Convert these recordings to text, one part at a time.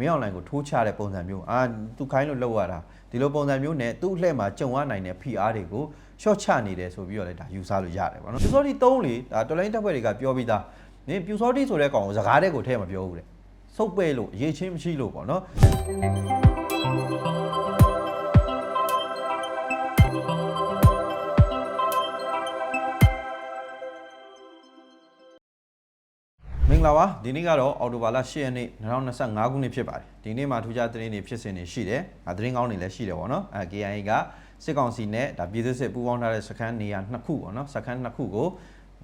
မင်းအောင်လှိုင်ကိုထိုးချတဲ့ပုံစံမျိုးအာသူခိုင်းလို့လောက်ရတာဒီလိုပုံစံမျိုးနဲ့သူ့အလှည့်မှာကြုံရနိုင်တဲ့ PR တွေကိုရှော့ချနေတယ်ဆိုပြီးတော့လည်းဒါယူဆလို့ရတယ်ပေါ့နော်ပြူစောတိ3လေဒါတော်လိုင်းတက်ဖွဲ့တွေကပြောပြီးသားနင်ပြူစောတိဆိုတဲ့ကောင်ကိုစကားတဲ့ကိုထဲမပြောဘူးတဲ့စုပ်ပဲ့လို့အရေးချင်းမရှိလို့ပေါ့နော် င်္ဂလာပါဒီနေ့ကတော့အော်တိုဘာလ10ရက်နေ့2025ခုနှစ်ဖြစ်ပါတယ်ဒီနေ့မှာထူးခြားသတင်းတွေဖြစ်စဉ်တွေရှိတယ်အဲသတင်းကောင်းတွေလည်းရှိတယ်ပေါ့နော်အဲ KIA ကစစ်ကောင်စီနဲ့ဒါပြည်သူ့စစ်ပူးပေါင်းထားတဲ့စခန်းနေရာနှစ်ခုပေါ့နော်စခန်းနှစ်ခုကို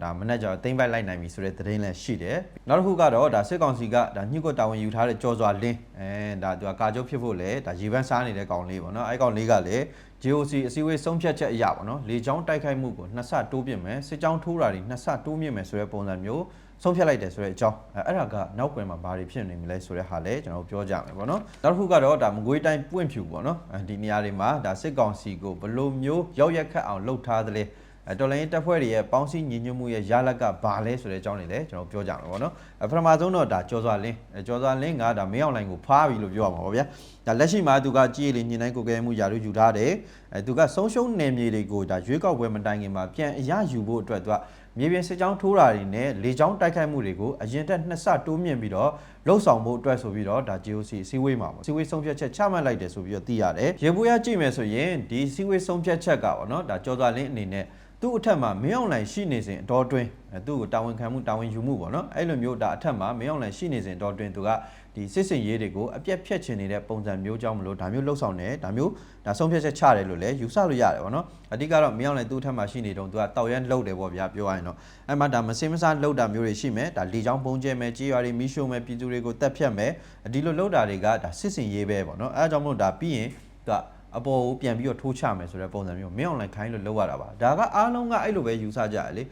ဒါမနေ့ကျတော့တင်ပိုက်လိုက်နိုင်ပြီဆိုတဲ့သတင်းလည်းရှိတယ်နောက်တစ်ခုကတော့ဒါစစ်ကောင်စီကဒါညှို့ကွတာဝန်ယူထားတဲ့ကြော်စွာလင်းအဲဒါသူကကာကျုပ်ဖြစ်ဖို့လဲဒါရေပန်းစားနေတဲ့ကောင်လေးပေါ့နော်အဲကောင်လေးကလည်း GOC အစည်းအဝေးဆုံးဖြတ်ချက်အရာပေါ့နော်လေချောင်းတိုက်ခိုက်မှုကိုနှစ်ဆတိုးပြစ်မယ်စစ်ကြောင်းထိုးတာတွေနှစ်ဆတိုးမြင့်မယ်ဆိုတဲ့ပုံစံမျိုး ဆုံးဖြတ်လိုက်တယ်ဆိုတဲ့အကြောင်းအဲအဲ့ဒါကနောက်ွယ်မှာဘာတွေဖြစ်နေမလဲဆိုတဲ့ဟာလည်းကျွန်တော်တို့ပြောကြမယ်ပေါ့နော်နောက်တစ်ခုကတော့ဒါမကွေးတိုင်းပွင့်ဖြူပေါ့နော်အဲဒီနေရာတွေမှာဒါစစ်ကောင်စီကိုဘယ်လိုမျိုးရောက်ရက်ခတ်အောင်လှုပ်ထားသလဲအဲတော်လိုင်းတပ်ဖွဲ့တွေရဲ့ပေါင်းစည်းညီညွတ်မှုရဲ့ရလက်ကဘာလဲဆိုတဲ့အကြောင်းတွေလည်းကျွန်တော်ပြောကြမှာပေါ့နော်အဲပထမဆုံးတော့ဒါကျော်စွာလင်းအဲကျော်စွာလင်းကဒါမင်းအောင်လိုင်ကိုဖားပြီလို့ပြောရမှာပေါ့ဗျာဒါလက်ရှိမှာသူကကြည်ရည်ညင်တိုင်းကိုကဲမှုယာရုယူထားတယ်အဲသူကဆုံးရှုံးနယ်မြေတွေကိုဒါရွေးကောက်ပွဲမတိုင်ခင်မှာပြန်အရယူဖို့အတွက်သူက မြေပြင်စစ်ကြောင်းထိုးတာတွေနဲ့လေကြောင်းတိုက်ခိုက်မှုတွေကိုအရင်တက်နှစ်ဆတိုးမြင့်ပြီးတော့လှုပ်ဆောင်မှုအတွက်ဆိုပြီးတော့ဒါ GOC စီဝေးမှာပေါ့စီဝေးဆုံးဖြတ်ချက်ချမှတ်လိုက်တယ်ဆိုပြီးတော့သိရတယ်ရေဘူးရကြည့်မယ်ဆိုရင်ဒီစီဝေးဆုံးဖြတ်ချက်ကပေါ့နော်ဒါကြော်စွာလင်းအနေနဲ့ သူ့အထက်မှာမင်းအောင်လှိုင်ရှိနေစဉ်အတော်တွင်းအဲသူ့ကိုတာဝန်ခံမှုတာဝန်ယူမှုပေါ့နော်အဲ့လိုမျိုးဒါအထက်မှာမင်းအောင်လှိုင်ရှိနေစဉ်အတော်တွင်းသူကဒီစစ်စင်ရေးတွေကိုအပြက်ဖြတ်ချင်နေတဲ့ပုံစံမျိုးကြောင့်မလို့ဒါမျိုးလှုပ်ဆောင်နေဒါမျိုးဒါဆုံးဖြတ်ချက်ချတယ်လို့လည်းယူဆလို့ရတယ်ပေါ့နော်အဓိကတော့မင်းအောင်လှိုင်သူ့အထက်မှာရှိနေတော့သူကတောက်ရမ်းလှုပ်တယ်ပေါ့ဗျာပြောရရင်တော့အဲ့မှာဒါမစင်မစားလှုပ်တာမျိုးတွေရှိမယ်ဒါလေချောင်းပုံကျဲမယ်ကြေးရွာတွေမီးရှို့မယ်ပြည်သူတွေကိုတက်ဖြတ်မယ်ဒီလိုလှုပ်တာတွေကဒါစစ်စင်ရေးပဲပေါ့နော်အဲအကြောင်းမလို့ဒါပြီးရင်သူက အပေါ်ကိုပြန်ပြီးတော့ထိုးချမယ်ဆိုတဲ့ပုံစံမျိုးမင်းအောင်လှိုင်ခိုင်းလို့လုပ်ရတာပါဒါကအားလုံးကအဲ့လိုပဲယူဆကြရလေ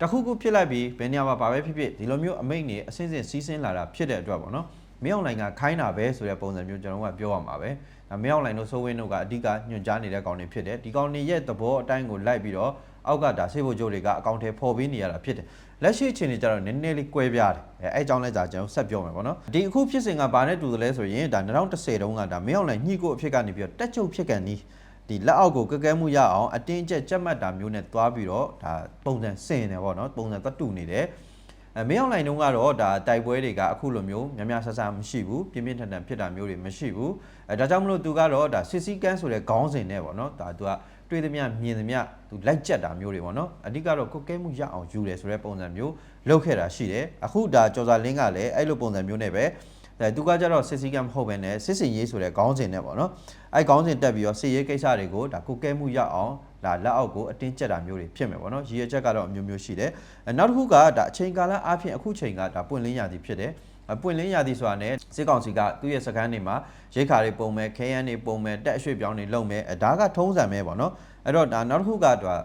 တခုခုဖြစ်လိုက်ပြီးဘယ်နေရာမှာဘာပဲဖြစ်ဖြစ်ဒီလိုမျိုးအမိတ်နေအစင်းစင်းစီးဆင်းလာတာဖြစ်တဲ့အတွက်ပေါ့နော်မင်းအောင်လှိုင်ကခိုင်းတာပဲဆိုတဲ့ပုံစံမျိုးကျွန်တော်ကပြောရမှာပဲဒါမင်းအောင်လှိုင်တို့စိုးဝင်းတို့ကအဓိကညွှန်ကြားနေတဲ့ကောင်တွေဖြစ်တယ်ဒီကောင်တွေရဲ့သဘောအတိုင်းကိုလိုက်ပြီးတော့ အောက်ကဒါဆေးဖို့ကြိုးတွေကအကောင့်ထဲပေါ်ပေးနေရတာဖြစ်တယ်လက်ရှိအခြေအနေကျတော့နည်းနည်းလေးကွဲပြားတယ်အဲအဲအကြောင်းလဲကြာကျွန်တော်ဆက်ပြောမယ်ပေါ့နော်ဒီအခုဖြစ်စဉ်ကဘာနဲ့တူသလဲဆိုရင်ဒါ2010တုန်းကဒါမင်းအောင်လှိုင်ညှိကိုအဖြစ်ကနေပြီးတော့တက်ချုပ်ဖြစ်ကန်နီးဒီလက်အောက်ကိုကကဲမှုရအောင်အတင်းကျပ်ကြက်မှတ်တာမျိုးနဲ့သွားပြီးတော့ဒါပုံစံစင်တယ်ပေါ့နော်ပုံစံသတ်တူနေတယ်အဲမင်းအောင်လိုင်တုန်းကတော့ဒါတိုက်ပွဲတွေကအခုလိုမျိုးများများဆဆမရှိဘူးပြင်းပြင်းထန်ထန်ဖြစ်တာမျိုးတွေမရှိဘူးအဲဒါကြောင့်မလို့သူကတော့ဒါစစ်စည်းကန်းဆိုတဲ့ခေါင်းစဉ်နဲ့ပေါ့နော်ဒါသူက တွေ့သမျှမြင်သမျှသူလိုက်ကြက်တာမျိုးတွေပေါ့နော်အဓိကတော့ကိုကဲမှုရအောင်ယူတယ်ဆိုတဲ့ပုံစံမျိုးလုပ်ခဲ့တာရှိတယ်အခုဒါကျော်စာလင်းကလည်းအဲ့လိုပုံစံမျိုးနဲ့ပဲအဲသူကကြတော့စစ်စည်းကမ်းမဟုတ်ဘဲနဲ့စစ်စင်ရေးဆိုတဲ့ခေါင်းစဉ်နဲ့ပေါ့နော်အဲခေါင်းစဉ်တက်ပြီးတော့စစ်ရေးကိစ္စတွေကိုဒါကိုကဲမှုရအောင်ဒါလက်အောက်ကိုအတင်းကျပ်တာမျိုးတွေဖြစ်မယ်ပေါ့နော်ရည်ရချက်ကတော့အမျိုးမျိုးရှိတယ်အဲနောက်တစ်ခုကဒါအချိန်ကာလအားဖြင့်အခုချိန်ကဒါပွင့်လင်းရသည်ဖြစ်တယ်အ ပွင့်လင်းရသည်ဆိုတာနဲ့စစ်ကောင်စီကသူ့ရဲ့စကန်းတွေမှာရိတ်ခါတွေပုံမဲ့ခဲယမ်းတွေပုံမဲ့တက်အရွှေ့ပြောင်းတွေလုံမဲ့အဲဒါကထုံးစံပဲပေါ့နော်အဲ့တော့ဒါနောက်တစ်ခုကတော့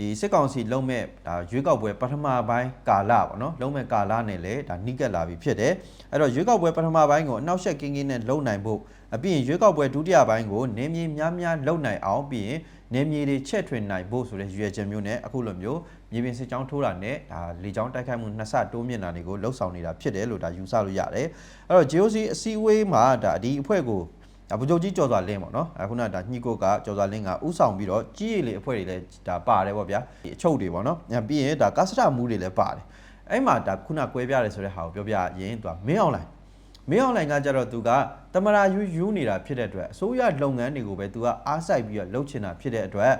ဒီစစ်ကောင်စီလုံမဲ့ဒါရွေးကောက်ပွဲပထမပိုင်းကာလပေါ့နော်လုံမဲ့ကာလနဲ့လည်းဒါနှိကက်လာပြီဖြစ်တယ်အဲ့တော့ရွေးကောက်ပွဲပထမပိုင်းကိုအနောက်ရှက်ကင်းကင်းနဲ့လုံနိုင်ဖို့အပြင်ရွေးကောက်ပွဲဒုတိယပိုင်းကိုနေမြေများများလုံနိုင်အောင်ပြီးရင်နေမြေတွေချက်ထွင်နိုင်ဖို့ဆိုတဲ့ရွေချက်မျိုးနဲ့အခုလိုမျိုးမြေပြင်စစ်ကြောင်းထိုးတာနဲ့ဒါလေကြောင်းတိုက်ခိုက်မှုနှစ်ဆတိုးမြင့်တာတွေကိုလှုပ်ဆောင်နေတာဖြစ်တယ်လို့ဒါယူဆလို့ရတယ်အဲ့တော့ GOC အစည်းအဝေးမှာဒါဒီအဖွဲ့ကို ဒါဗိုလ်ချုပ်ကြီးကျော်စွာလင်းပေါ့နော်အခုနကဒါညှိကိုကကျော်စွာလင်းကဥဆောင်ပြီးတော့ကြီးရည်လေအဖွဲ့တွေလည်းဒါပါတယ်ပေါ့ဗျာဒီအချုပ်တွေပေါ့နော်ပြီးရင်ဒါကာစထမူးတွေလည်းပါတယ်အဲ့မှာဒါခုနကွဲပြားတယ်ဆိုတဲ့ဟာကိုပြောပြရင်သူကမင်းအောင်လိုင်းမင်းအောင်လိုင်းကကြတော့သူကတမရာယူယူနေတာဖြစ်တဲ့အတွက်အစိုးရလုပ်ငန်းတွေကိုပဲသူကအားစိုက်ပြီးတော့လှုပ်ချင်တာဖြစ်တဲ့အတွက်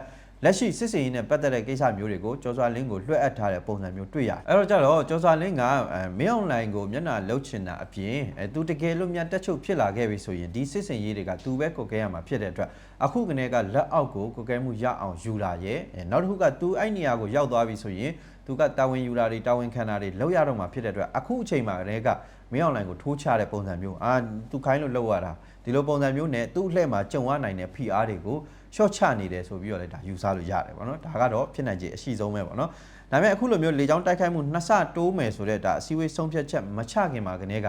လက်ရှိစစ်စင်ရေးနဲ့ပတ်သက်တဲ့ကိစ္စမျိုးတွေကိုကျော်စွာလင်းကိုလွှဲအပ်ထားတဲ့ပုံစံမျိုးတွေ့ရတယ်။အဲ့တော့ကြတော့ကျော်စွာလင်းကအဲမင်းအောင်လိုင်းကိုမျက်နှာလှုပ်ချင်တာအပြင်အဲသူတကယ်လို့များတက်ချုပ်ဖြစ်လာခဲ့ပြီဆိုရင်ဒီစစ်စင်ရေးတွေကသူပဲကိုကဲရမှာဖြစ်တဲ့အတွက်အခုကနေကလက်အောက်ကိုကိုကဲမှုရအောင်ယူလာရဲ့အဲနောက်တစ်ခုကသူအဲ့နေရာကိုရောက်သွားပြီဆိုရင်သူကတာဝန်ယူတာတွေတာဝန်ခံတာတွေလောက်ရတော့မှာဖြစ်တဲ့အတွက်အခုအချိန်မှာကလေးကမင်းအောင်လိုင်းကိုထိုးချတဲ့ပုံစံမျိုးအာသူခိုင်းလို့လောက်ရတာဒီလိုပုံစံမျိုးနဲ့သူ့အလှည့်မှာကြုံရနိုင်တဲ့ PR တွေကို ရှော့ချနေတယ်ဆိုပြီးတော့လည်းဒါယူဆလို့ရတယ်ပေါ့နော်ဒါကတော့ဖြစ်နိုင်ခြေအရှိဆုံးပဲပေါ့နော်ဒါပေမဲ့အခုလိုမျိုးလေကြောင်းတိုက်ခိုက်မှုနှစ်ဆတိုးမယ်ဆိုတဲ့ဒါအစည်းအဝေးဆုံးဖြတ်ချက်မချခင်မှာကနေက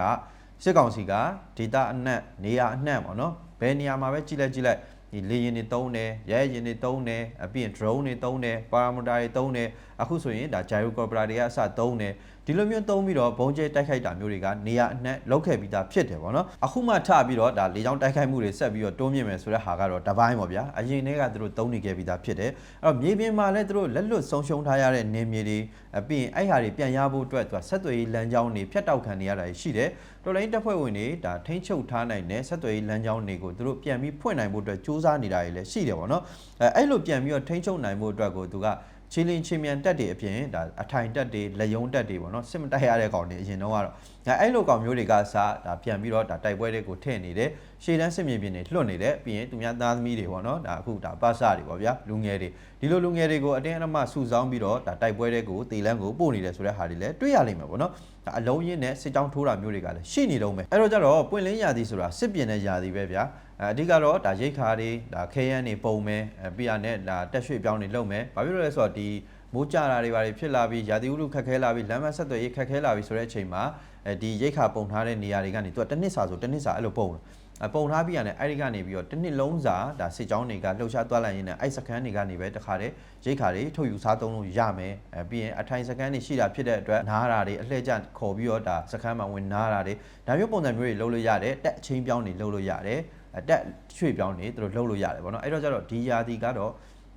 စစ်ကောင်စီကဒေတာအနှံ့နေရာအနှံ့ပေါ့နော်ဘယ်နေရာမှာပဲကြည့်လိုက်ကြည့်လိုက်ဒီလေရင်တွေတုံးတယ်ရဲရင်တွေတုံးတယ်အပြင် drone တွေတုံးတယ် parameter တွေတုံးတယ် အခုဆိုရင်ဒါဂျိုင်ရိုကော်ပရာတွေကအစသုံးတယ်ဒီလိုမျိုးသုံးပြီးတော့ဘုံကျဲတိုက်ခိုက်တာမျိုးတွေကနေရာအနှံ့လောက်ခဲ့ပြီးသားဖြစ်တယ်ပေါ့နော်အခုမှထပြီးတော့ဒါလေကြောင်းတိုက်ခိုက်မှုတွေဆက်ပြီးတော့တွန်းမြင့်မယ်ဆိုတဲ့ဟာကတော့တပိုင်းပေါ့ဗျာအရင်တည်းကသူတို့သုံးနေခဲ့ပြီးသားဖြစ်တယ်အဲ့တော့မြေပြင်မှာလည်းသူတို့လက်လွတ်ဆုံးရှုံးထားရတဲ့နေမြေတွေအပြီးရင်အဲ့ဟာတွေပြန်ရဖို့အတွက်သူကဆက်သွယ်ရေးလမ်းကြောင်းတွေဖြတ်တောက်ခံနေရတာရှိတယ်တော်လိုင်းတပ်ဖွဲ့ဝင်တွေဒါထိန်းချုပ်ထားနိုင်တဲ့ဆက်သွယ်ရေးလမ်းကြောင်းတွေကိုသူတို့ပြန်ပြီးဖွင့်နိုင်ဖို့အတွက်စူးစမ်းနေတာတွေလည်းရှိတယ်ပေါ့နော်အဲအဲ့လိုပြန်ပြီးတော့ထိန်းချုပ်နိုင်ဖို့အတွက်ကိုသူက ချီလင်းချီမြန်တက်တွေအပြင်ဒါအထိုင်တက်တွေလက်ယုံတက်တွေပေါ့နော်စစ်မတိုက်ရတဲ့ကောင်တွေအရင်တော့ကတော့အဲအဲ့လိုကောင်မျိုးတွေကစားဒါပြန်ပြီးတော့ဒါတိုက်ပွဲတွေကိုထည့်နေတယ်ရှေ့တန်းစစ်မြေပြင်တွေလွှတ်နေတယ်ပြီးရင်သူများသားသမီးတွေပေါ့နော်ဒါအခုဒါပါစတွေပေါ့ဗျာလူငယ်တွေဒီလိုလူငယ်တွေကိုအတင်းအဓမ္မစုဆောင်းပြီးတော့ဒါတိုက်ပွဲတွေကိုတေလန်းကိုပို့နေတယ်ဆိုတဲ့ဟာတွေလည်းတွေ့ရလိမ့်မယ်ပေါ့နော်ဒါအလုံးရင်းနဲ့စစ်ကြောင်းထိုးတာမျိုးတွေကလည်းရှိနေတော့မယ်အဲ့တော့ကြတော့ပွင့်လင်းရာသီဆိုတာစစ်ပြင်တဲ့ရာသီပဲဗျာ အဲအဓိကတော့ဒါရိတ်ခါတွေဒါခဲယမ်းတွေပုံမယ်အဲပြီးရနဲ့ဒါတက်ရွှေ့ပြောင်းတွေလုပ်မယ်ဘာဖြစ်လို့လဲဆိုတော့ဒီမိုးကြတာတွေဘာတွေဖြစ်လာပြီးရာသီဥတုခက်ခဲလာပြီးလမ်းမဆက်သွယ်ရေးခက်ခဲလာပြီးဆိုတဲ့အချိန်မှာအဲဒီရိတ်ခါပုံထားတဲ့နေရာတွေကနေသူကတစ်နှစ်စာဆိုတစ်နှစ်စာအဲ့လိုပုံတယ်အပုံထားပြီးရတယ်အဲ့ဒီကနေပြီးတော့တစ်နှစ်လုံးစာဒါစစ်ကြောင်းတွေကလှုပ်ရှားသွားလိုက်ရင်းနဲ့အဲ့စကန်တွေကနေပဲတခါတည်းရိတ်ခါတွေထုတ်ယူစားသုံးလို့ရမယ်အဲပြီးရင်အထိုင်စကန်တွေရှိတာဖြစ်တဲ့အတွက်နားတာတွေအလှည့်ကျခေါ်ပြီးတော့ဒါစကန်မှာဝင်နားတာတွေဒါမျိုးပုံစံမျိုးတွေလုပ်လို့ရတယ်တက်အချင်းပြောင်းတွေလုပ်လို့ရတယ်အ တက်ရွှေ့ပြောင်းတွေသူတို့လုပ်လို့ရတယ်ပေါ့နော်အဲ့တော့ကျတော့ဒီယာဒီကတော့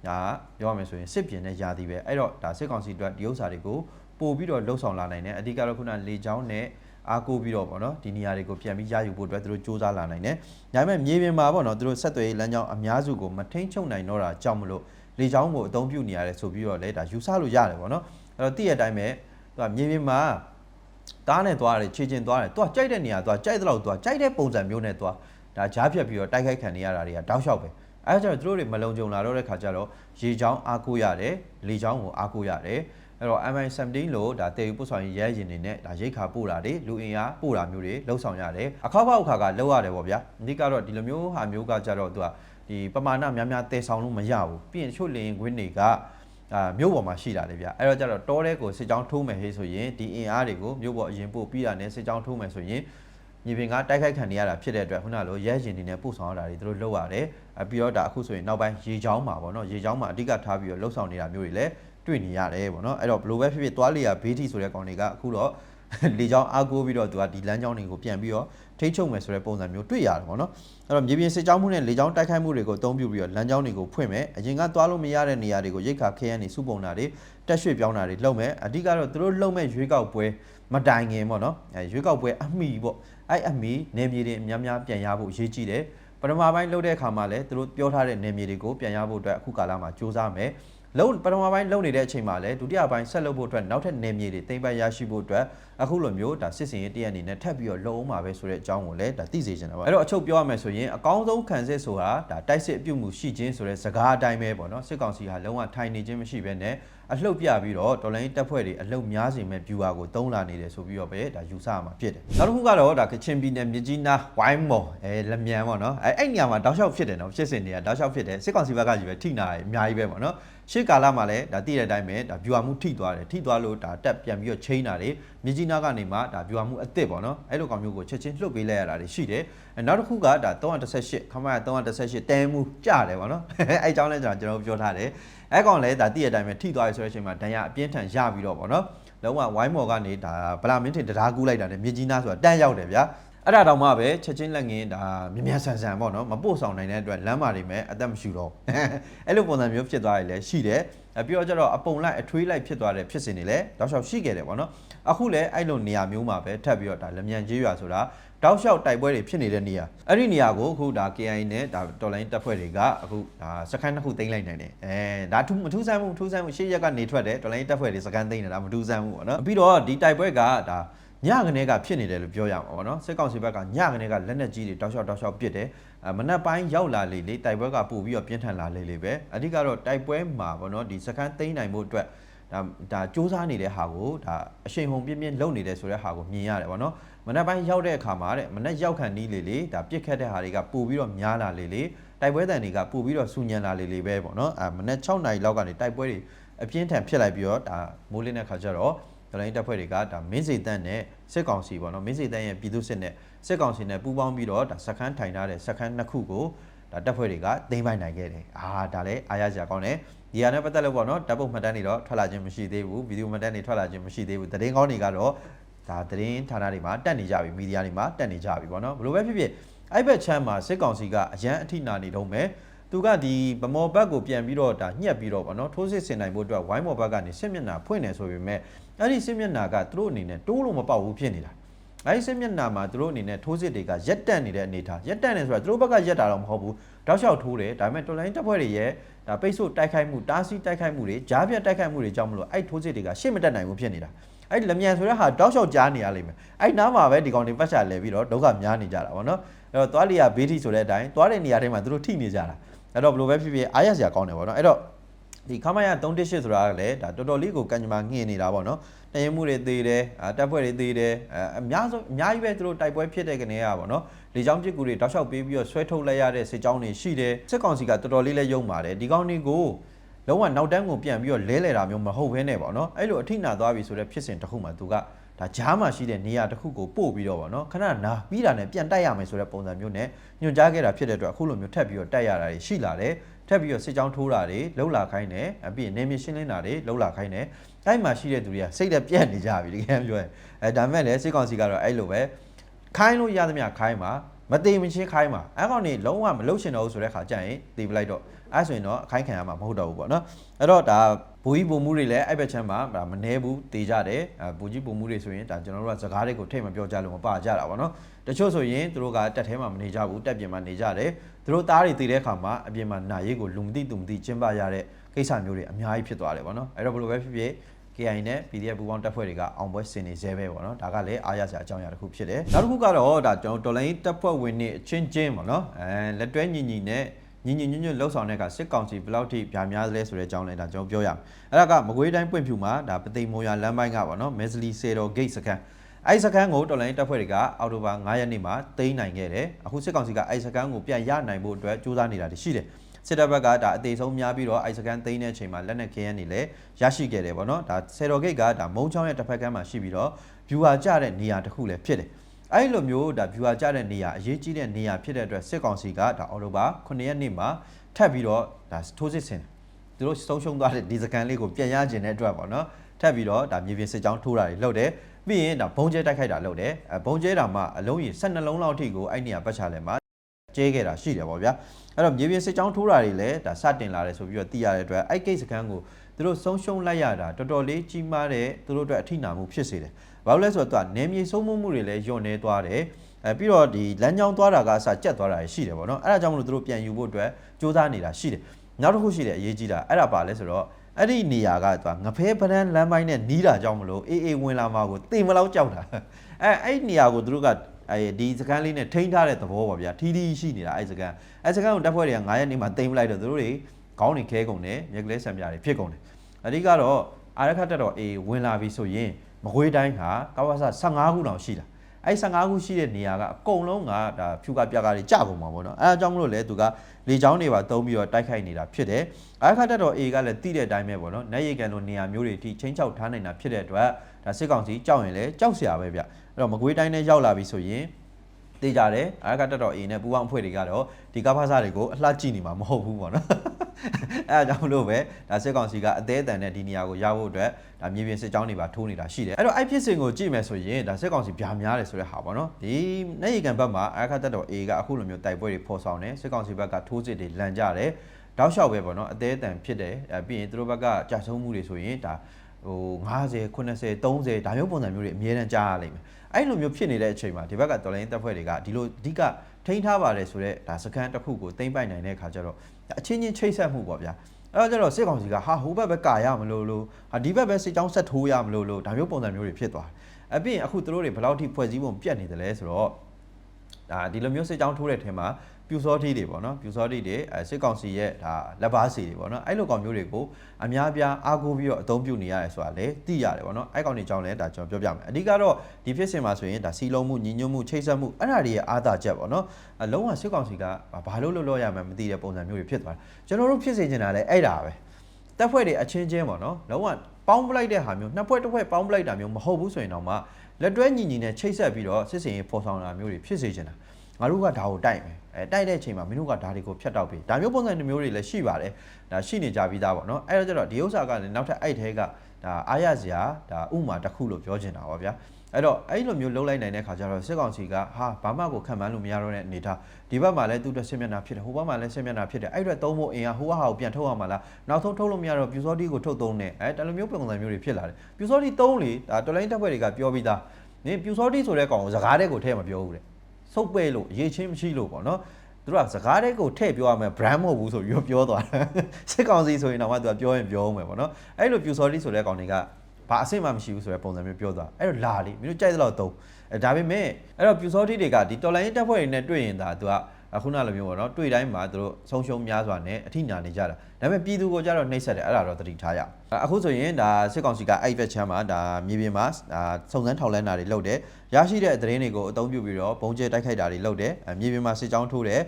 ဒါပြောရမယ်ဆိုရင်စစ်ပြင်တဲ့ယာတီပဲအဲ့တော့ဒါစစ်ကောင်စီအတွက်ဒီဥစ္စာတွေကိုပို့ပြီးတော့လှုပ်ဆောင်လာနိုင်တယ်အဓိကတော့ခုနလေချောင်းနဲ့အားကိုးပြီးတော့ဗောနော်ဒီနေရာတွေကိုပြန်ပြီးရယူဖို့အတွက်သူတို့စ조사လာနိုင်တယ်။ဒါပေမဲ့မြေပြင်မှာဗောနော်သူတို့ဆက်သွယ်ရေးလမ်းကြောင်းအများစုကိုမထိန်ချုပ်နိုင်တော့တာကြောင့်မလို့လေချောင်းကိုအသုံးပြုနေရတယ်ဆိုပြီးတော့လေဒါယူဆလို့ရတယ်ဗောနော်။အဲ့တော့တည့်ရတိုင်းပဲသူကမြေပြင်မှာတားနဲ့သွားတယ်ခြေကျင်သွားတယ်သူကကြိုက်တဲ့နေရာသွားကြိုက်တဲ့လောက်သွားကြိုက်တဲ့ပုံစံမျိုးနဲ့သွား ဒါကြားဖြတ်ပြီးတော့တိုက်ခိုက်ခံနေရတာတွေကတောက်လျှောက်ပဲ။အဲဒါကြောင့်သူတို့တွေမလုံခြုံလာတော့တဲ့ခါကျတော့ရေချောင်းအားကိုးရတယ်လေချောင်းကိုအားကိုးရတယ်အဲ့တော့ MI17 လို့ဒါတေယူပို့ဆောင်ရေးရဲရင်တွေနဲ့ဒါရိတ်ခါပို့တာတွေလူအင်အားပို့တာမျိုးတွေလှုပ်ဆောင်ရတယ်အခါဖောက်အခါကလှုပ်ရတယ်ပေါ့ဗျာအဓိကတော့ဒီလိုမျိုးဟာမျိုးကကြတော့သူကဒီပမာဏများများတည်ဆောင်လို့မရဘူးပြီးရင်ချို့လင်းခွင်းတွေကအာမြို့ပေါ်မှာရှိတာလေဗျအဲ့တော့ကြတော့တောထဲကိုစစ်ကြောင်းထိုးမယ်ဟေးဆိုရင်ဒီအင်အားတွေကိုမြို့ပေါ်အရင်ပို့ပြီးတာနဲ့စစ်ကြောင်းထိုးမယ်ဆိုရင် မြေပြင်ကတိုက်ခိုက်ခံနေရတာဖြစ်တဲ့အတွက်ခုနလိုရဲရင်တွေနဲ့ပို့ဆောင်ရတာတွေသူတို့လုပ်ရတယ်အပြီးတော့ဒါအခုဆိုရင်နောက်ပိုင်းရေချောင်းမှာပေါ့နော်ရေချောင်းမှာအဓိကထားပြီးတော့လှုပ်ဆောင်နေတာမျိုးတွေလည်းတွေ့နေရတယ်ပေါ့နော်အဲ့တော့ဘလိုပဲဖြစ်ဖြစ်သွားလျာဘေးတီဆိုတဲ့ကောင်တွေကအခုတော့လေချောင်းအားကိုးပြီးတော့သူကဒီလမ်းကြောင်းတွေကိုပြန်ပြီးတော့ထိချုံမယ်ဆိုတဲ့ပုံစံမျိုးတွေ့ရတယ်ပေါ့နော်အဲ့တော့မြေပြင်စစ်ကြောင်းမှုနဲ့လေချောင်းတိုက်ခိုက်မှုတွေကိုအသုံးပြုပြီးတော့လမ်းကြောင်းတွေကိုဖွင့်မယ်အရင်ကသွားလို့မရတဲ့နေရာတွေကိုရိတ်ခါခရမ်းနေစုပုံတာတွေတက်ရွှေ့ပြောင်းတာတွေလုပ်မယ်အဓိကတော့သူတို့လုပ်မဲ့ရွေးကောက်ပွဲမတိုင်ခင်ပေါ့နော်အဲရွေးကောက်ပွဲအမိပေါ့ အဲ့အမိနေမြေတွေအများများပြန်ရဖို့အရေးကြီးတယ်ပထမပိုင်းလုပ်တဲ့အခါမှာလည်းသူတို့ပြောထားတဲ့နေမြေတွေကိုပြန်ရဖို့အတွက်အခုကာလမှာစူးစမ်းမယ်လုံပထမပိုင်းလုံနေတဲ့အချိန်မှာလည်းဒုတိယပိုင်းဆက်လုပ်ဖို့အတွက်နောက်ထပ်နေမြေတွေတင်ပတ်ရရှိဖို့အတွက်အခုလိုမျိုးဒါစစ်စင်ရေးတရက်အနေနဲ့ထပ်ပြီးတော့လုံအောင်ပါပဲဆိုတဲ့အကြောင်းကိုလည်းဒါသိစေချင်တာပါအဲ့တော့အချုပ်ပြောရမယ်ဆိုရင်အကောင်းဆုံးခံစစ်ဆိုတာဒါတိုက်စစ်အပြုတ်မှုရှိခြင်းဆိုတဲ့စကားအတိုင်းပဲပေါ့နော်စစ်ကောင်စီဟာလုံးဝထိုင်နေခြင်းမရှိဘဲနဲ့အလှုပ်ပြပြီးတော့တော်လိုင်းတပ်ဖွဲ့တွေအလှုပ်များစေမဲ့ viewer ကိုတုံးလာနေတယ်ဆိုပြီးတော့ပဲဒါယူဆရမှာဖြစ်တယ်နောက်တစ်ခုကတော့ဒါကချင်ပြည်နယ်မြစ်ကြီးနားဝိုင်းမော်အဲလက်မြန်ပေါ့နော်အဲအဲ့နေရာမှာတောက်လျှောက်ဖြစ်တယ်နော်ဖြစ်စင်တွေကတောက်လျှောက်ဖြစ်တယ်စစ်ကောင်စီဘက်ကကြီးပဲထိနာတယ်အများကြီးပဲပေါ့နော်ရှေ့ကာလမှာလည်းဒါတည်တဲ့အတိုင်းပဲဒါ viewer မှုထိသွားတယ်ထိသွားလို့ဒါတက်ပြန်ပြီးတော့ချိန်တာတွေမြစ်ကြီးနားကနေမှဒါ viewer မှုအစ်စ်ပေါ့နော်အဲ့လိုကောင်မျိုးကိုချက်ချင်းလှုပ်ပေးလိုက်ရတာတွေရှိတယ်အဲနောက်တစ်ခုကဒါ318ခမရ318တဲမှုကြတယ်ပေါ့နော်အဲ့အကြောင်းလဲကျွန်တော်ပြောထားတယ် အဲ့ကောင်လည်းဒါတည့်ရတဲ့အတိုင်းပဲထိသွားရဆိုတဲ့အချိန်မှာဒဏ်ရာအပြင်းထန်ရပြီးတော့ဗောနော်လုံးဝဝိုင်းမော်ကနေဒါဗလာမင်းထင်တရားကူးလိုက်တာနဲ့မြေကြီးနားဆိုတာတန်းရောက်တယ်ဗျာအဲ့ဒါတောင်မှပဲချက်ချင်းလက်ငင်းဒါမြ мян ဆန်ဆန်ပေါ့နော်မပို့ဆောင်နိုင်တဲ့အတွက်လမ်းမာတွေမဲ့အသက်မရှူတော့အဲ့လိုပုံစံမျိုးဖြစ်သွားရည်လည်းရှိတယ်အပြောကြတော့အပုံလိုက်အထွေးလိုက်ဖြစ်သွားတဲ့ဖြစ်စဉ်တွေလည်းတောက်လျှောက်ရှိခဲ့တယ်ပေါ့နော်အခုလည်းအဲ့လိုနေရာမျိုးမှာပဲထပ်ပြီးတော့ဒါလက်မြန်ကြီးရွာဆိုတာ တောက်လျှောက်တိုက်ပွဲတွေဖြစ်နေတဲ့နေရာအဲ့ဒီနေရာကိုအခုဒါ KI နဲ့ဒါတော်လိုင်းတပ်ဖွဲ့တွေကအခုဒါစခန်းတစ်ခုသိမ်းလိုက်နိုင်တယ်အဲဒါထူးမထူးဆန်းမှုမထူးဆန်းမှုရှေ့ရက်ကနေထွက်တယ်တော်လိုင်းတပ်ဖွဲ့တွေစခန်းသိမ်းနေတာမထူးဆန်းမှုပေါ့နော်ပြီးတော့ဒီတိုက်ပွဲကဒါညကနေကဖြစ်နေတယ်လို့ပြောရမှာပေါ့နော်စစ်ကောင်စီဘက်ကညကနေကလက်နက်ကြီးတွေတောက်လျှောက်တောက်လျှောက်ပစ်တယ်အမနက်ပိုင်းရောက်လာလေလေတိုက်ပွဲကပို့ပြီးတော့ပြင်းထန်လာလေလေပဲအဓိကတော့တိုက်ပွဲမှာပေါ့နော်ဒီစခန်းသိမ်းနိုင်မှုအတွက် ဒါဒါစ조사နေတဲ့ဟာကိုဒါအရှိန်ဟုန်ပြင်းပြင်းလုပ်နေတယ်ဆိုတဲ့ဟာကိုမြင်ရတယ်ပေါ့နော်မနက်ပိုင်းရောက်တဲ့အခါမှာတဲ့မနက်ရောက်ခံနီးလေလေဒါပြစ်ခတ်တဲ့ဟာတွေကပို့ပြီးတော့များလာလေလေတိုက်ပွဲတန်တွေကပို့ပြီးတော့ဆူညံလာလေလေပဲပေါ့နော်အဲမနက်6နာရီလောက်ကနေတိုက်ပွဲတွေအပြင်းထန်ဖြစ်လိုက်ပြီးတော့ဒါမိုးလင်းတဲ့ခါကျတော့ဒလိုင်းတပ်ဖွဲ့တွေကဒါမင်းစိတ်တန်းနဲ့စစ်ကောင်စီပေါ့နော်မင်းစိတ်တန်းရဲ့ပြည်သူစစ်နဲ့စစ်ကောင်စီနဲ့ပူးပေါင်းပြီးတော့ဒါစခန်းထိုင်ထားတဲ့စခန်းနှစ်ခုကိုဒါတပ်ဖွဲ့တွေကသိမ်းပိုက်နိုင်ခဲ့တယ်အာဒါလည်းအားရစရာကောင်းတယ် ဒီဟာနဲ့ပတ်သက်လို့ပေါ့နော်တပ်ပုတ်မှတ်တမ်းတွေတော့ထွက်လာခြင်းမရှိသေးဘူးဗီဒီယိုမှတ်တမ်းတွေထွက်လာခြင်းမရှိသေးဘူးသတင်းကောင်းတွေကတော့ဒါသတင်းဌာနတွေမှာတက်နေကြပြီမီဒီယာတွေမှာတက်နေကြပြီပေါ့နော်ဘယ်လိုပဲဖြစ်ဖြစ်အဲ့ဘက်ချမ်းမှာစစ်ကောင်စီကအရန်အထိနာနေတော့မယ်သူကဒီဗမော်ဘက်ကိုပြန်ပြီးတော့ဒါညှက်ပြီးတော့ပေါ့နော်ထိုးစစ်ဆင်နိုင်ဖို့အတွက်ဝိုင်းမော်ဘက်ကနေစစ်မျက်နှာဖွင့်နေဆိုပေမဲ့အဲ့ဒီစစ်မျက်နှာကသူတို့အနေနဲ့တိုးလို့မပေါက်ဘူးဖြစ်နေတာအဲ့ဒီစစ်မျက်နှာမှာသူတို့အနေနဲ့ထိုးစစ်တွေကရက်တက်နေတဲ့အနေအထားရက်တက်နေဆိုတာသူတို့ဘက်ကရက်တာတော့မဟုတ်ဘူးတောက်လျှောက်ထိုးတယ်ဒါပေမဲ့တော်လိုင်းတပ်ဖွဲ့တွေရဲ့ ဒါပိတ်ဆို့တိုက်ခိုက်မှုတားဆီးတိုက်ခိုက်မှုတွေကြားပြတ်တိုက်ခိုက်မှုတွေကြောင့်မလို့အဲ့ထိုးစစ်တွေကရှေ့မတက်နိုင်ဘူးဖြစ်နေတာအဲ့ဒီလမြန်ဆိုတဲ့ဟာတောက်လျှောက်ကြားနေရလိမ့်မယ်အဲ့နားမှာပဲဒီကောင်တွေပတ်ချလဲပြီးတော့ဒုက္ခများနေကြတာဗောနော်အဲ့တော့သွားလီယာဘေးထိဆိုတဲ့အတိုင်းသွားတဲ့နေရာတိုင်းမှာသူတို့ထိနေကြတာအဲ့တော့ဘယ်လိုပဲဖြစ်ဖြစ်အားရစရာကောင်းတယ်ဗောနော်အဲ့တော့ဒီခမရ318ဆိုတာကလည်းဒါတော်တော်လေးကိုကံကြမ္မာငှင်နေတာပေါ့နော် တရင်မှုတွေသေးတယ်အာတပ်ဖွဲ့တွေသေးတယ်အအများဆုံးအများကြီးပဲသူတို့တိုက်ပွဲဖြစ်တဲ့ကနေရပါပေါ့နော်လေချောင်းပစ်ကူတွေတောက်လျှောက်ပေးပြီးတော့ဆွဲထုတ်လိုက်ရတဲ့စစ်ကြောင်းတွေရှိတယ်စစ်ကောင်စီကတော်တော်လေးလဲယုံပါတယ်ဒီကောင်တွေကိုလုံးဝနောက်တန်းကိုပြန်ပြီးတော့လဲလဲတာမျိုးမဟုတ်ဘဲနဲ့ပေါ့နော်အဲ့လိုအထိနာသွားပြီဆိုတဲ့ဖြစ်စဉ်တစ်ခုမှသူကဒါကြားမှာရှိတဲ့နေရာတစ်ခုကိုပို့ပြီးတော့ပေါ့နော်ခဏနာပြီးတာနဲ့ပြန်တိုက်ရမယ်ဆိုတဲ့ပုံစံမျိုးနဲ့ညွှန်ကြားခဲ့တာဖြစ်တဲ့အတွက်အခုလိုမျိုးထပ်ပြီးတော့တိုက်ရတာတွေရှိလာတယ် ထပ်ပြီးတော့စစ်ကြောင်းထိုးတာတွေလှုပ်လာခိုင်းတယ်အပြင်နေမြေရှင်းလင်းတာတွေလှုပ်လာခိုင်းတယ်အဲ့မှာရှိတဲ့သူတွေကစိတ်တက်ပြက်နေကြပြီတကယ်ပြောရင်အဲဒါမဲ့လည်းစစ်ကောင်စီကတော့အဲ့လိုပဲခိုင်းလို့ရသမျှခိုင်းမှာမတိမ်မချင်းခိုင်းမှာအဲ့ကောင်နေလုံးဝမလှုပ်ရှင်တော့ဘူးဆိုတဲ့ခါကျရင်တီးပလိုက်တော့အဲ့ဆိုရင်တော့အခိုင်းခံရမှာမဟုတ်တော့ဘူးပေါ့နော်အဲ့တော့ဒါ ဘူကြီးပုံမှုတွေလည်းအဲ့ဘက်ချမ်းမှာဒါမနှဲဘူးတေးကြတယ်အဲဘူကြီးပုံမှုတွေဆိုရင်ဒါကျွန်တော်တို့ကစကားတွေကိုထိတ်မပြောကြလို့မပါကြတာပေါ့နော်တချို့ဆိုရင်သူတို့ကတက်ထဲမှာမနေကြဘူးတက်ပြင်မှာနေကြတယ်သူတို့သားတွေတည်တဲ့ခါမှာအပြင်မှာနာရေးကိုလူမသိသူမသိကျင်းပရတဲ့ကိစ္စမျိုးတွေအများကြီးဖြစ်သွားတယ်ပေါ့နော်အဲ့တော့ဘယ်လိုပဲဖြစ်ဖြစ် KI နဲ့ PDF ပူပေါင်းတပ်ဖွဲ့တွေကအောင်ပွဲဆင်နေသေးပဲပေါ့နော်ဒါကလည်းအားရစရာအကြောင်းအရာတစ်ခုဖြစ်တယ်နောက်တစ်ခုကတော့ဒါကျွန်တော်တော်လိုင်းတပ်ဖွဲ့ဝင်တွေအချင်းချင်းပေါ့နော်အဲလက်တွဲညီညီနဲ့ ညီညီညွတ်ညွတ်လှုပ်ဆောင်တဲ့ကစစ်ကောင်စီဘယ်လောက်ထိဗျာများလဲဆိုတဲ့အကြောင်းလည်းဒါကျွန်တော်ပြောရမယ်အဲ့ဒါကမကွေးတိုင်းပွင့်ဖြူမှာဒါပသိမ်မော်ရလမ်းပိုင်းကပေါ့နော်မဲစလီစေတော်ဂိတ်စခန်းအဲ့စခန်းကိုတော်လိုင်းတပ်ဖွဲ့တွေကအော်တိုဘာ9ရက်နေ့မှာသိမ်းနိုင်ခဲ့တယ်အခုစစ်ကောင်စီကအဲ့စခန်းကိုပြန်ရနိုင်ဖို့အတွက်ကြိုးစားနေတာရှိတယ်စစ်တပ်ဘက်ကဒါအသေးဆုံးများပြီးတော့အိုက်စကန်သိမ်းတဲ့အချိန်မှာလက်နက်ခဲယမ်းတွေလည်းရရှိခဲ့တယ်ပေါ့နော်ဒါဆယ်တော်ဂိတ်ကဒါမုံချောင်းရဲ့တစ်ဖက်ကမ်းမှာရှိပြီးတော့ viewer ကြတဲ့နေရာတစ်ခုလည်းဖြစ်တယ် အဲ့လိုမျိုးဒါ viewer ကြတဲ့နေရာအရေးကြီးတဲ့နေရာဖြစ်တဲ့အတွက်စစ်ကောင်စီကဒါအော်တိုဘာ9ရက်နေ့မှာထပ်ပြီးတော့ဒါထိုးစစ်ဆင်တယ်သူတို့ဆုံးရှုံးသွားတဲ့ဒီစကန်လေးကိုပြန်ရကျင်တဲ့အတွက်ပေါ့နော်ထပ်ပြီးတော့ဒါမြေပြင်စစ်ကြောင်းထိုးတာတွေလုပ်တယ်ပြီးရင်ဒါဘုံကျဲတိုက်ခိုက်တာလုပ်တယ်အဲဘုံကျဲတာမှအလုံးကြီး12လုံးလောက်ထိကိုအဲ့နေရာပတ်ချလဲမှာကျဲခဲ့တာရှိတယ်ပေါ့ဗျာအဲ့တော့မြေပြင်စစ်ကြောင်းထိုးတာတွေလည်းဒါစတင်လာတယ်ဆိုပြီးတော့သိရတဲ့အတွက်အဲ့ကိတ်စကန်ကိုသူတို့ဆုံးရှုံးလိုက်ရတာတော်တော်လေးကြီးမားတဲ့သူတို့အတွက်အထိနာမှုဖြစ်စေတယ် ဘာလို့လဲဆိုတော့သူကနေမြေဆုံးမှုမှုတွေလည်းညွန့်နေသွားတယ်အဲပြီးတော့ဒီလမ်းကြောင်းသွားတာကအစကြက်သွားတာရှိတယ်ပေါ့နော်အဲ့ဒါကြောင့်မလို့သူတို့ပြန်ယူဖို့အတွက်စူးစမ်းနေတာရှိတယ်နောက်တစ်ခုရှိတယ်အရေးကြီးတာအဲ့ဒါပါလဲဆိုတော့အဲ့ဒီနေရာကသူငဖဲပဒန်းလမ်းပိုင်းနဲ့နီးတာကြောင့်မလို့အေးအေးဝင်လာမှာကိုတင်မလောက်ကြောက်တာအဲအဲ့ဒီနေရာကိုသူတို့ကအဲဒီစကန်လေးနဲ့ထိန်းထားတဲ့သဘောပါဗျာထီးထီးရှိနေတာအဲ့စကန်အဲ့စကန်ကိုတပ်ဖွဲ့တွေက9ရက်နေ့မှာတင်ပလိုက်တော့သူတို့တွေခေါင်းတွေခဲကုန်တယ်မြက်ကလေးဆံပြားတွေဖြစ်ကုန်တယ်အဓိကတော့အာရခတ်တက်တော်အေးဝင်လာပြီဆိုရင် မကွေးတိုင်းဟာကာဝါဆာ15ခုတောင်ရှိတာအဲ့15ခုရှိတဲ့နေရာကအကုန်လုံးကဒါဖြူကပြကားတွေကြကုန်မှာပေါ့နော်အဲအကြောင်းမလို့လဲသူကလေချောင်းတွေပါတုံးပြီးတော့တိုက်ခိုက်နေတာဖြစ်တယ်အခါတက်တော် A ကလည်းတိတဲ့အတိုင်းပဲပေါ့နော်နိုင်ရကန်လိုနေရာမျိုးတွေအထိချင်းချောက်ထားနေတာဖြစ်တဲ့အတွက်ဒါစစ်ကောင်စီကြောက်ရင်လည်းကြောက်စရာပဲဗျအဲ့တော့မကွေးတိုင်းနဲ့ရောက်လာပြီဆိုရင်တေးကြတယ်အခါတက်တော် A နဲ့ပူပေါင်းအဖွဲ့တွေကတော့ဒီကဖားစားတွေကိုအလှကြည့်နေမှာမဟုတ်ဘူးပေါ့နော် အဲအကြောင်းမလို့ပဲဒါစစ်ကောင်စီကအသေးအတန်နဲ့ဒီနေရာကိုရဖို့အတွက်ဒါမြေပြင်စစ်ကြောင်းတွေပါထိုးနေတာရှိတယ်အဲ့တော့အဲ့ဖြစ်စဉ်ကိုကြည့်မယ်ဆိုရင်ဒါစစ်ကောင်စီဗျာများတယ်ဆိုတဲ့ဟာပေါ့နော်ဒီနေရိတ်ကန်ဘက်မှာအာခတ်တက်တော် A ကအခုလိုမျိုးတိုက်ပွဲတွေဖော်ဆောင်တယ်စစ်ကောင်စီဘက်ကထိုးစစ်တွေလန်ကြတယ်တောက်လျှောက်ပဲပေါ့နော်အသေးအတန်ဖြစ်တယ်အဲပြီးရင်သူတို့ဘက်ကကြာဆုံးမှုတွေဆိုရင်ဒါဟို90 80 30ဒါမျိုးပုံစံမျိုးတွေအများတန်းကြားရလိမ့်မယ်အဲ့လိုမျိုးဖြစ်နေတဲ့အချိန်မှာဒီဘက်ကတော်လိုင်းတပ်ဖွဲ့တွေကဒီလိုအဓိက ထိန်းထားပါတယ်ဆိုတော့ဒါစကန်တစ်ခုကိုသိမ့်ပိုက်နိုင်တဲ့အခါကျတော့အချင်းချင်းချိတ်ဆက်မှုပေါ့ဗျာအဲ့တော့ကျတော့စစ်ကောင်စီကဟာဟိုဘက်ပဲကာရမလို့လို့ဟာဒီဘက်ပဲစစ်ကြောင်းဆက်ထိုးရမလို့လို့ဒါမျိုးပုံစံမျိုးတွေဖြစ်သွားတယ်အပြင်အခုသူတို့တွေဘယ်လောက်ထိဖွဲ့စည်းပုံပြတ်နေတယ်လဲဆိုတော့ဒါဒီလိုမျိုးစစ်ကြောင်းထိုးတဲ့ထဲမှာ ပြူစောထီးတွေပေါ့နော်ပြူစောထီးတွေအဲစစ်ကောင်စီရဲ့ဒါလက်ပါစီတွေပေါ့နော်အဲ့လိုကောင်မျိုးတွေကိုအများပြားအားကိုးပြီးတော့အသုံးပြုနေရတယ်ဆိုတာလည်းသိရတယ်ပေါ့နော်အဲ့ကောင်တွေကြောင့်လည်းဒါကျွန်တော်ပြောပြမယ်အဓိကတော့ဒီဖြစ်စဉ်မှာဆိုရင်ဒါစီလုံးမှုညီညွတ်မှုချိတ်ဆက်မှုအဲ့ဒါတွေရဲ့အားသာချက်ပေါ့နော်အလုံးဝစစ်ကောင်စီကဘာလို့လို့လို့ရမှန်းမသိတဲ့ပုံစံမျိုးတွေဖြစ်သွားတယ်ကျွန်တော်တို့ဖြစ်စေချင်တာလည်းအဲ့ဒါပဲတက်ဖွဲ့တွေအချင်းချင်းပေါ့နော်လုံးဝပေါင်းပလိုက်တဲ့ဟာမျိုးနှစ်ဖွဲ့တစ်ဖွဲ့ပေါင်းပလိုက်တာမျိုးမဟုတ်ဘူးဆိုရင်တော့မှလက်တွဲညီညီနဲ့ချိတ်ဆက်ပြီးတော့စစ်စင်ရေးဖော်ဆောင်တာမျိုးတွေဖြစ်စေချင်တာ ငါတို့ကဒါကိုတိုက်မယ်အဲတိုက်တဲ့အချိန်မှာမင်းတို့ကဒါတွေကိုဖျက်တောက်ပြီဒါမျိုးပုံစံတစ်မျိုးတွေလည်းရှိပါတယ်ဒါရှိနေကြပြီးသားပေါ့နော်အဲ့တော့ကျတော့ဒီဥစ္စာကလည်းနောက်ထပ်အဲ့ထဲကဒါအားရစရာဒါဥမာတစ်ခုလို့ပြောချင်တာပါဗျာအဲ့တော့အဲ့လိုမျိုးလှုပ်လိုက်နိုင်တဲ့ခါကျတော့စစ်ကောင်စီကဟာဘာမှကိုခံမှန်းလို့မရတော့တဲ့အနေထားဒီဘက်မှာလည်းသူ့အတွက်ဆင်မျက်နှာဖြစ်တယ်ဟိုဘက်မှာလည်းဆင်မျက်နှာဖြစ်တယ်အဲ့အတွက်သုံးဖို့အင်အားဟိုကဟာကိုပြန်ထုတ်ရမှာလားနောက်ဆုံးထုတ်လို့မရတော့ပြူစောတီကိုထုတ်သုံးတယ်အဲတလိုမျိုးပုံစံမျိုးတွေဖြစ်လာတယ်ပြူစောတီသုံးလေဒါတော်လိုင်းတက်ဖွဲ့တွေကပြောပြီးသားနင်ပြူစောတီဆိုတဲ့ကောင်ကိုစကားတဲ့ကိုထည့်မပြောဘူးတဲ့ စုပ်ပဲလို့ရေချင်းမရှိလို့ပေါ့နော်သူတို့ကစကားတဲ့ကိုထည့်ပြောရမယ် brand မဟုတ်ဘူးဆိုပြီးတော့ပြောသွားတယ်စစ်ကောင်စီဆိုရင်တော့မှသူကပြောရင်ပြောအောင်မယ်ပေါ့နော်အဲ့လိုပြူစော်တီဆိုတဲ့ကောင်တွေကဘာအဆင့်မှမရှိဘူးဆိုတဲ့ပုံစံမျိုးပြောသွားအဲ့တော့လာလေမင်းတို့ကြိုက်သလောက်သုံးအဲဒါပေမဲ့အဲ့တော့ပြူစော်တီတွေကဒီတော်လိုင်းရေးတပ်ဖွဲ့တွေနဲ့တွေ့ရင်ဒါသူက အခုနလိုမျိုးပေါ့နော်တွေ့တိုင်းမှာသူတို့ဆုံးရှုံးများစွာနဲ့အထိနာနေကြတာဒါပေမဲ့ပြည်သူကိုကြတော့နှိပ်စက်တယ်အဲ့ဒါတော့သတိထားရအောင်အခုဆိုရင်ဒါစစ်ကောင်စီကအဲ့ဘက်ချမ်းမှာဒါမြေပြင်မှာဒါစုံစမ်းထောက်လှမ်းတာတွေလုပ်တယ်ရရှိတဲ့သတင်းတွေကိုအသုံးပြုပြီးတော့ဘုံကျဲတိုက်ခိုက်တာတွေလုပ်တယ်အဲမြေပြင်မှာစစ်ကြောင်းထိုးတယ်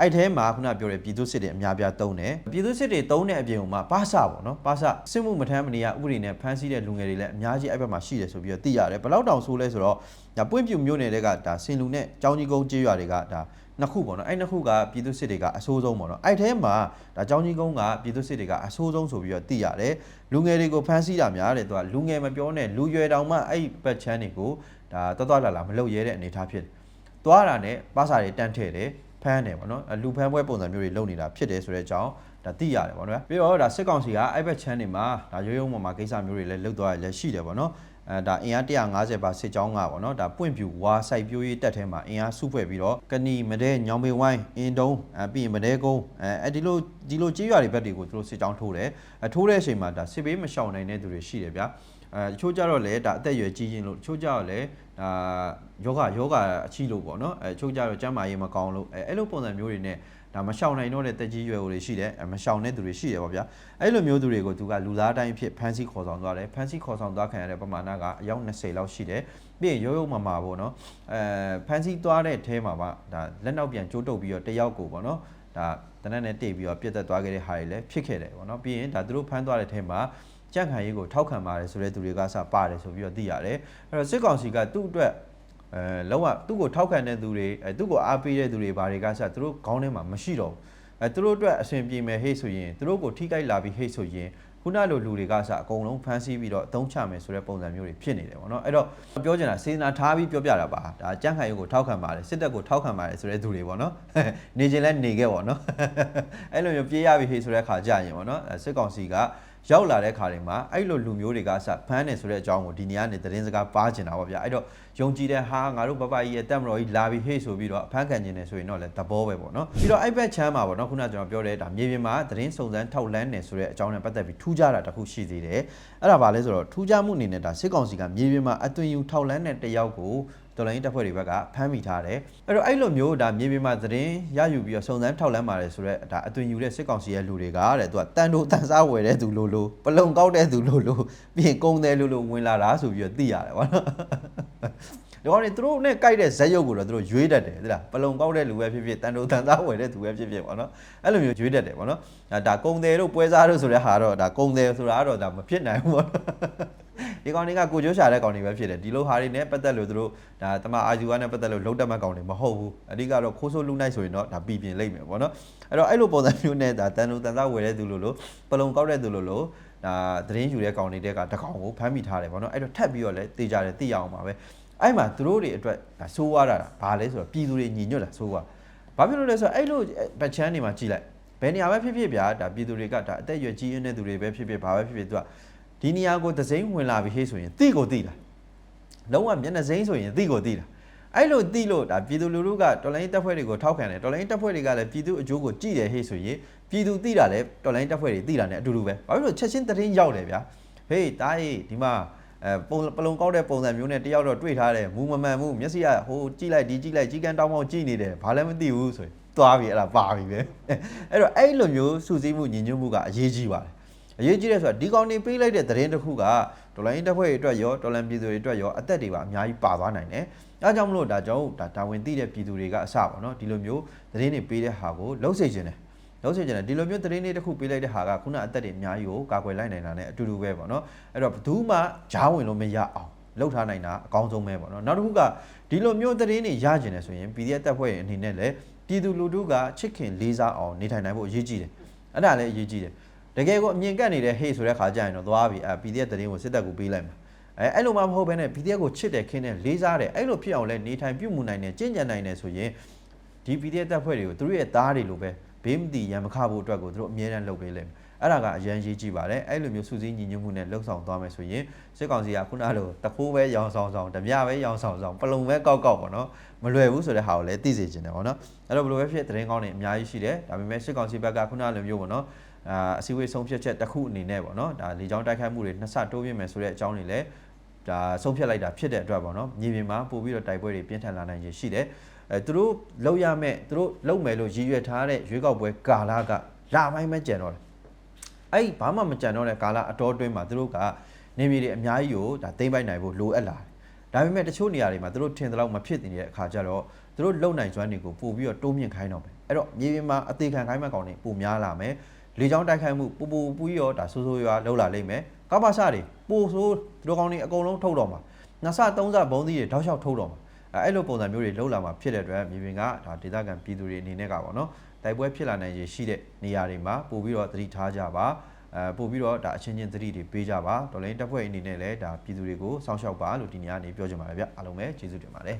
အဲ့ထဲမှာခုနပြောတဲ့ပြည်သူစစ်တွေအများပြားတုံးတယ်ပြည်သူစစ်တွေတုံးတဲ့အပြင်မှာပါစပေါ့နော်ပါစစစ်မှုမထမ်းမနေရဥပဒေနဲ့ဖမ်းဆီးတဲ့လူငယ်တွေလည်းအများကြီးအဲ့ဘက်မှာရှိတယ်ဆိုပြီးတော့သိရတယ်ဘယ်လောက်တောင်ဆိုးလဲဆိုတော့ဒါပွင့်ပြူမျိုးနယ်တွေကဒါစင်လူနဲ့ចောင်းကြီးကုန်းကျေးရွာတွေကဒါ နှစ်ခုပေါ့နော်အဲ့နှစ်ခုကပြည်သူစစ်တွေကအဆိုးဆုံးပေါ့နော်အဲ့ထဲမှာဒါចောင်းကြီးကုန်းကပြည်သူစစ်တွေကအဆိုးဆုံးဆိုပြီးတော့သိရတယ်လူငယ်တွေကိုဖမ်းဆီးတာများတယ်သူကလူငယ်မပြောနဲ့လူရွယ်တောင်မှအဲ့ဘက်ချမ်းတွေကိုဒါတော်တော်လာလာမလုပ်ရဲတဲ့အနေအထားဖြစ်တယ်သွားတာနဲ့ပါစာတွေတန်းထည့်တယ်ဖမ်းတယ်ပေါ့နော်လူဖမ်းပွဲပုံစံမျိုးတွေလုပ်နေတာဖြစ်တယ်ဆိုတဲ့အကြောင်းဒါသိရတယ်ပေါ့နော်ပြီးတော့ဒါစစ်ကောင်စီကအဲ့ဘက်ချမ်းတွေမှာဒါရိုးရိုးပေါ်မှာကိစ္စမျိုးတွေလည်းလုပ်သွားရလည်းရှိတယ်ပေါ့နော် အဲဒါအင်အား150ပါစစ်ကြောင်းကပေါ့နော်ဒါပွင့်ပြူဝါစိုက်ပြိုးရေးတက်ထဲမှာအင်အားစုဖွဲ့ပြီးတော့ကဏီမဒဲညောင်ပေဝိုင်းအင်တုံးအဲပြီးရင်မဒဲကုန်းအဲအဲဒီလိုဒီလိုကြေးရွာတွေဘက်တွေကိုသူတို့စစ်ကြောင်းထိုးတယ်အထိုးတဲ့အချိန်မှာဒါစစ်ဘေးမရှောင်နိုင်တဲ့သူတွေရှိတယ်ဗျာအဲတချို့ကြတော့လေဒါအသက်အရွယ်ကြီးရင်လို့တချို့ကြတော့လေဒါယောဂယောဂအချိလို့ပေါ့နော်အဲတချို့ကြတော့ကျန်းမာရေးမကောင်းလို့အဲအဲ့လိုပုံစံမျိုးတွေနဲ့ ဒါမရှောင်နိုင်တော့တဲ့တက်ကြီးရွယ်တွေရှိတယ်အဲမရှောင်တဲ့သူတွေရှိတယ်ပေါ့ဗျာအဲ့လိုမျိုးသူတွေကိုသူကလူသားတိုင်းဖြစ်ဖမ်းဆီးခေါ်ဆောင်သွားတယ်ဖမ်းဆီးခေါ်ဆောင်သွားခံရတဲ့ပမာဏကအယောက်20လောက်ရှိတယ်ပြီးရင်ရိုးရိုးမမာပေါ့နော်အဲဖမ်းဆီးသွားတဲ့အဲမှာပါဒါလက်နောက်ပြန်ကျိုးတုပ်ပြီးတော့တယောက်ကိုပေါ့နော်ဒါတနက်နဲ့တိတ်ပြီးတော့ပြတ်သက်သွားခဲ့တဲ့ဟာတွေလည်းဖြစ်ခဲ့တယ်ပေါ့နော်ပြီးရင်ဒါသူတို့ဖမ်းသွားတဲ့အဲမှာကြန့်ခိုင်ရေးကိုထောက်ခံပါတယ်ဆိုတဲ့သူတွေကစပါတယ်ဆိုပြီးတော့သိရတယ်အဲ့တော့စစ်ကောင်စီကသူ့အတွက် အဲလောကသူ့ကိုထောက်ခံတဲ့သူတွေအဲသူ့ကိုအားပေးတဲ့သူတွေဘာတွေကစသူတို့ခေါင်းထဲမှာမရှိတော့ဘူးအဲသူတို့အတွက်အဆင်ပြေမယ်ဟိတ်ဆိုရင်သူတို့ကိုထိခိုက်လာပြီးဟိတ်ဆိုရင်ခုနလိုလူတွေကစအကုန်လုံးဖမ်းဆီးပြီးတော့အသုံးချမယ်ဆိုတဲ့ပုံစံမျိုးတွေဖြစ်နေတယ်ပေါ့နော်အဲ့တော့ပြောချင်တာစေနာထားပြီးပြောပြတာပါဒါကြန့်ခိုင်ရုံကိုထောက်ခံပါတယ်စစ်တပ်ကိုထောက်ခံပါတယ်ဆိုတဲ့သူတွေပေါ့နော်နေခြင်းလဲနေခဲ့ပေါ့နော်အဲ့လိုမျိုးပြေးရပြီဟေးဆိုတဲ့ခါကြာရင်ပေါ့နော်စစ်ကောင်စီက ရောက်လာတဲ့ခါတွေမှာအဲ့လိုလူမျိုးတွေကစဖမ်းနေဆိုတဲ့အကြောင်းကိုဒီနေရာနေသတင်းစကားပါကျင်တာပေါ့ဗျာအဲ့တော့ယုံကြည်တဲ့ဟာငါတို့ဘဘကြီးရဲ့တက်မတော်ကြီးလာပြီးဟေ့ဆိုပြီးတော့အဖမ်းခံနေတယ်ဆိုရင်တော့လည်းသဘောပဲပေါ့နော်ပြီးတော့အဲ့ဘက်ချမ်းမှာပေါ့နော်ခုနကကျွန်တော်ပြောတဲ့ဒါမြေပြင်မှာသတင်းစုံစမ်းထောက်လန်းနေဆိုတဲ့အကြောင်းနဲ့ပတ်သက်ပြီးထူးခြားတာတစ်ခုရှိသေးတယ်အဲ့ဒါဘာလဲဆိုတော့ထူးခြားမှုအနေနဲ့ဒါစစ်ကောင်စီကမြေပြင်မှာအသွင်ယူထောက်လန်းတဲ့တယောက်ကို တော်လိုင်းတပ်ဖွဲ့တွေဘက်ကဖမ်းမိထားတယ်အဲ့တော့အဲ့လိုမျိုးဒါမြေပြင်မှာသတင်းရယူပြီးတော့စုံစမ်းထောက်လန်းပါတယ်ဆိုတော့ဒါအသွင်ယူတဲ့စစ်ကောင်စီရဲ့လူတွေကတဲ့သူကတန်တိုတန်စားဝယ်တဲ့သူလို့လို့ပလုံကောက်တဲ့သူလို့လို့ပြီးရင်ကုန်းတယ်လို့လို့ဝင်လာတာဆိုပြီးတော့သိရတယ်ဗောနော်ဒီကောင်တွေသူတို့နဲ့ကြိုက်တဲ့ဇက်ရုပ်ကိုတော့သူတို့ရွေးတတ်တယ်သလားပလုံကောက်တဲ့လူပဲဖြစ်ဖြစ်တန်တိုတန်စားဝယ်တဲ့သူပဲဖြစ်ဖြစ်ပေါ့နော်အဲ့လိုမျိုးရွေးတတ်တယ်ပေါ့နော်ဒါဒါကုံတယ်တို့ပွဲစားတို့ဆိုတဲ့ဟာတော့ဒါကုံတယ်ဆိုတာကတော့ဒါမဖြစ်နိုင်ဘူးပေါ့နော်ဒီကောင်တွေကကိုကျိုးရှာတဲ့ကောင်တွေပဲဖြစ်တယ်ဒီလိုဟာတွေနဲ့ပတ်သက်လို့သူတို့ဒါတမအာယူကနဲ့ပတ်သက်လို့လုံးတက်မှတ်ကောင်တွေမဟုတ်ဘူးအဓိကတော့ခိုးဆိုးလူနိုင်ဆိုရင်တော့ဒါပြည်ပြင်လိမ့်မယ်ပေါ့နော်အဲ့တော့အဲ့လိုပုံစံမျိုးနဲ့ဒါတန်တိုတန်စားဝယ်တဲ့သူလို့လို့ပလုံကောက်တဲ့သူလို့လို့ဒါသတင်းယူတဲ့ကောင်တွေတဲ့ကတကောင်ကိုဖမ်းမိထားတယ်ပေါ့နော်အဲ့တော့ထပ်ပြီးတော့လည်းတေးကြတယ်သိရအောင်ပါပဲအဲ့မှာသူတို့တွေအတွက်ဒါဆိုးရတာဘာလဲဆိုတော့ပြည်သူတွေညီညွတ်တာဆိုးရဘာဖြစ်လို့လဲဆိုတော့အဲ့လိုဗတ်ချမ်းတွေမှာကြည်လိုက်ဘယ်နေရာပဲဖြစ်ဖြစ်ဗျာဒါပြည်သူတွေကဒါအသက်အရွယ်ကြီးရင်းတဲ့သူတွေပဲဖြစ်ဖြစ်ဘာပဲဖြစ်ဖြစ်သူက ဒီနေရာကိုသစိမ့်ဝင်လာပြီးဟေးဆိုရင်တိကိုတိတာလုံးဝမျက်နှာစိမ့်ဆိုရင်တိကိုတိတာအဲ့လိုတိလို့ဒါပြည်သူလူထုကတော်လိုင်းတပ်ဖွဲ့တွေကိုထောက်ခံတယ်တော်လိုင်းတပ်ဖွဲ့တွေကလည်းပြည်သူအကျိုးကိုကြည်တယ်ဟေးဆိုရင်ပြည်သူတိတာလည်းတော်လိုင်းတပ်ဖွဲ့တွေတိတာနဲ့အတူတူပဲဘာဖြစ်လို့ချက်ချင်းတရင်ရောက်တယ်ဗျာဟေးတားဟေးဒီမှာအဲပုံပလုံကောက်တဲ့ပုံစံမျိုးနဲ့တယောက်တော့တွေ့ထားတယ်မူမမှန်မှုမျက်စိကဟိုကြည့်လိုက်ဒီကြည့်လိုက်ကြီးကန်းတောင်းပေါင်းကြည့်နေတယ်ဘာလည်းမသိဘူးဆိုရင်သွားပြီအဲ့ဒါပါပြီပဲအဲ့တော့အဲ့လိုမျိုးစူးစီးမှုညီညွတ်မှုကအရေးကြီးပါတယ် အရေးကြီးတယ်ဆိုတာဒီကောင်နေပေးလိုက်တဲ့သတင်းတစ်ခုကဒေါ်လာရင်းတပ်ဖွဲ့တွေအတွက်ရောဒေါ်လာပြည်သူတွေအတွက်ရောအသက်တွေပါအများကြီးပါသွားနိုင်တယ်အဲဒါကြောင့်မလို့ဒါကြောင့်ဒါတာဝန်သိတဲ့ပြည်သူတွေကအစပါနော်ဒီလိုမျိုးသတင်းတွေပေးတဲ့ဟာကိုလှုပ်စေခြင်းတယ်လုံးစေချင်တယ်ဒီလိုမျိုးသတင်းလေးတစ်ခုပေးလိုက်တဲ့ဟာကခုနအသက်တွေအများကြီးကိုကာကွယ်လိုက်နိုင်တာ ਨੇ အတူတူပဲပေါ့နော်အဲ့တော့ဘယ်သူမှဂျားဝင်လို့မရအောင်လှုပ်ထားနိုင်တာအကောင်းဆုံးပဲပေါ့နော်နောက်တစ်ခုကဒီလိုမျိုးသတင်းတွေရကျင်တယ်ဆိုရင် PDF တပ်ဖွဲ့ရဲ့အနေနဲ့လည်းပြည်သူလူထုကချစ်ခင်လေးစားအောင်နေထိုင်နိုင်ဖို့အရေးကြီးတယ်အဲ့ဒါလည်းအရေးကြီးတယ် တကယ်ကိုအမြင်ကပ်နေတဲ့ဟေ့ဆိုတဲ့ခါကျရင်တော့သွားပြီအဲ PDF သတင်းကိုစစ်တပ်ကိုပေးလိုက်မှာအဲအဲ့လိုမှမဟုတ်ဘဲနဲ့ PDF ကိုချစ်တယ်ခင်းတယ်လေးစားတယ်အဲ့လိုဖြစ်အောင်လဲနေထိုင်ပြုမှုနိုင်တယ်ကြင်ကြံနိုင်တယ်ဆိုရင်ဒီ PDF တပ်ဖွဲ့တွေကိုသူတို့ရဲ့သားတွေလိုပဲဘေးမတီရံမခဖို့အတွက်ကိုသူတို့အမြဲတမ်းလုပ်ပေးလိမ့်မယ်အဲ့ဒါကအရန်ရေးကြည့်ပါတယ်အဲ့လိုမျိုးစုစည်းညီညွတ်မှုနဲ့လှုပ်ဆောင်သွားမယ်ဆိုရင်စစ်ကောင်စီကခုနလိုတခိုးပဲရောင်ဆောင်ဆောင်ဓမြပဲရောင်ဆောင်ဆောင်ပလုံပဲကောက်ကောက်ပေါ့နော်မလွယ်ဘူးဆိုတဲ့ဟာကိုလည်းသိစေချင်တယ်ပေါ့နော်အဲ့တော့ဘယ်လိုပဲဖြစ်သတင်းကောင်းတွေအများကြီးရှိတယ်ဒါပေမဲ့စစ်ကောင်စီဘက်ကခုနလိုမျိုးပေါ့နော် အာအစည်းအဝေးဆုံးဖြတ်ချက်တစ်ခုအနေနဲ့ပေါ့နော်ဒါလေကြောင်းတိုက်ခိုက်မှုတွေနှစ်ဆတိုးပြင်းမယ်ဆိုတဲ့အကြောင်းတွေလည်းဒါဆုံးဖြတ်လိုက်တာဖြစ်တဲ့အတွက်ပေါ့နော်မြေပြင်မှာပို့ပြီးတော့တိုက်ပွဲတွေပြင်းထန်လာနိုင်ရရှိတယ်အဲသူတို့လောက်ရမဲ့သူတို့လောက်မယ်လို့ရည်ရွယ်ထားတဲ့ရွေးကောက်ပွဲကာလကလာပိုင်းပဲကြံတော့တယ်အဲ့ဒီဘာမှမကြံတော့တဲ့ကာလအတော်အတွင်းမှာသူတို့ကနေပြည်တော်အများကြီးကိုဒါသိမ့်ပိုက်နိုင်ဖို့လိုအပ်လာတယ်ဒါပေမဲ့တချို့နေရာတွေမှာသူတို့ထင်သလောက်မဖြစ်နေတဲ့အခါကျတော့သူတို့လုံနိုင်စွမ်းတွေကိုပို့ပြီးတော့တိုးမြင့်ခိုင်းတော့မယ်အဲ့တော့မြေပြင်မှာအသေးခံခိုင်းမဲ့ကောင်တွေပိုများလာမယ် လေကြောင်းတိုက်ခိုက်မှုပူပူပူကြီးရောဒါဆိုးဆိုးရွားလောက်လာလိမ့်မယ်ကပ္ပစတွေပိုဆိုးသူတို့ကောင်တွေအကုန်လုံးထုတ်တော့မှာနှစ်ဆသုံးဆဘုံသီးတွေတောက်လျှောက်ထုတ်တော့မှာအဲအဲ့လိုပုံစံမျိုးတွေလှုပ်လာမှာဖြစ်တဲ့အတွက်မြေပြင်ကဒါဒေသခံပြည်သူတွေအနေနဲ့ကပေါ့နော်တိုက်ပွဲဖြစ်လာနိုင်ရရှိတဲ့နေရာတွေမှာပို့ပြီးတော့သတိထားကြပါအဲပို့ပြီးတော့ဒါအချင်းချင်းသတိတွေပေးကြပါဒေါ်လာတပ်ဖွဲ့အနေနဲ့လည်းဒါပြည်သူတွေကိုစောင့်ရှောက်ပါလို့ဒီနေရာကနေပြောချင်ပါတယ်ဗျအားလုံးပဲကျေးဇူးတင်ပါတယ်